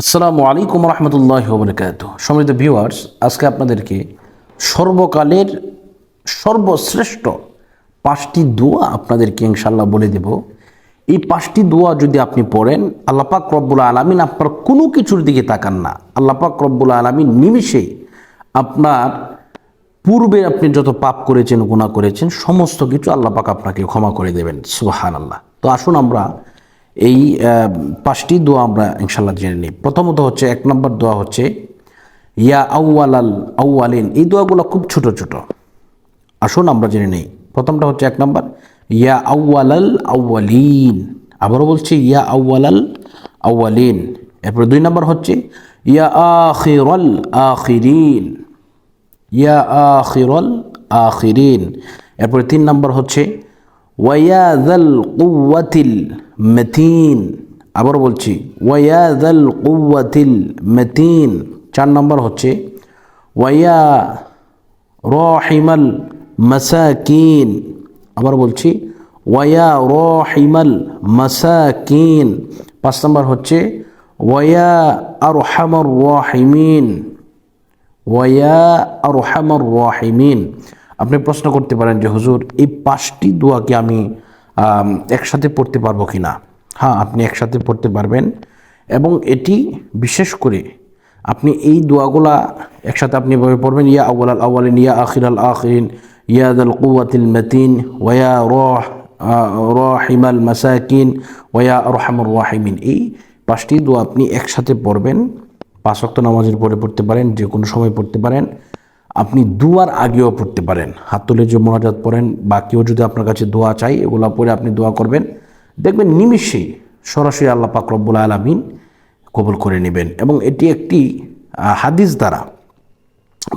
আসসালামু আলাইকুম রহমতুল্লাহ বরকাত সমৃদ্ধ ভিউয়ার্স আজকে আপনাদেরকে সর্বকালের সর্বশ্রেষ্ঠ পাঁচটি দোয়া আপনাদেরকে ইনশাল্লাহ বলে দেব। এই পাঁচটি দোয়া যদি আপনি পড়েন আল্লাপাক রব্বুল আলমিন আপনার কোনো কিছুর দিকে তাকান না। আল্লাপাক রব্বুল আলমিন নিমিষে আপনার পূর্বে আপনি যত পাপ করেছেন গুণা করেছেন, সমস্ত কিছু আল্লাপাক আপনাকে ক্ষমা করে দেবেন। সুবাহান আল্লাহ তো আসুন আমরা এই পাঁচটি দোয়া আমরা ইনশাল্লাহ জেনে নিই। প্রথমত হচ্ছে, এক নম্বর দোয়া হচ্ছে, ইয়া আউয়াল আল আউয়ালিন এই দোয়াগুলো খুব ছোট ছোট। আসুন আমরা জেনে নিই। প্রথমটা হচ্ছে এক নম্বর, ইয়া আউয়াল আল আউয়ালিন আবারও বলছি, ইয়া আউয়াল আল আউয়ালিন এরপরে দুই নম্বর হচ্ছে, ইয়া আখিরাল আখিরিন। ইয়া আখিরাল আখিরিন। এরপরে তিন নম্বর হচ্ছে ওয়ায়াদাল কুওয়াতিল মতিন আবার বলছি ওয়ায়াদাল কুওয়াতিল মেথিন। চার নম্বর হচ্ছে ওয়া রহিমাল মাসাকিন। আবার বলছি ওয়া রহিমাল মাসাকিন। পাঁচ নম্বর হচ্ছে ওয়া আরহামর রাহিমিন। ওয়া আর আরহামর রাহিমিন। আপনি প্রশ্ন করতে পারেন যে হুজুর এই পাঁচটি দোয়াকে আম, একসাথে পড়তে পারব কি না? হ্যাঁ আপনি একসাথে পড়তে পারবেন। এবং এটি বিশেষ করে আপনি এই দোয়াগুলা একসাথে আপনি এভাবে পড়বেন, ইয়া আউ্ল আল আউ্লিন ইয়া আখির আল আখিরিন ইয়াদ আল কুয়াতিল মতিন, ওয়া রহ রহিমাল মাসাকিন, ওয়া রহমর রাহিমিন। এই পাঁচটি দোয়া আপনি একসাথে পড়বেন। পাঁচ ওয়াক্ত নামাজের পরে পড়তে পারেন যে কোনো সময় পড়তে পারেন। আপনি দুয়ার আগেও পড়তে পারেন। হাত তুলে যে মোনাজাত পড়েন বা কেউ যদি আপনার কাছে দোয়া চাই, এগুলো পরে আপনি দোয়া করবেন। দেখবেন নিমিষেই সরাসরি আল্লাহ পাক রব্বুল আলমিন কবুল করে নেবেন। এবং এটি একটি হাদিস দ্বারা।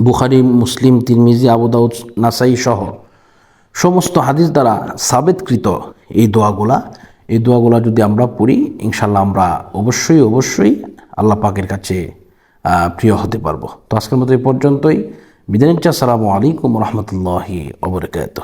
বুখারি, মুসলিম, তিরমিজি আবুদাউদ নাসাই সহ সমস্ত হাদিস দ্বারা সাবেতকৃত এই দোয়াগুলা। এই দোয়াগুলা যদি আমরা পড়ি ইনশাল্লাহ আমরা অবশ্যই অবশ্যই আল্লাহ পাকের কাছে প্রিয় হতে পারব। তো আজকের মতো এই পর্যন্তই। বিদায় নিচ্ছি আসসালামু আলাইকুম রহমতুল্লাহি অবরকাত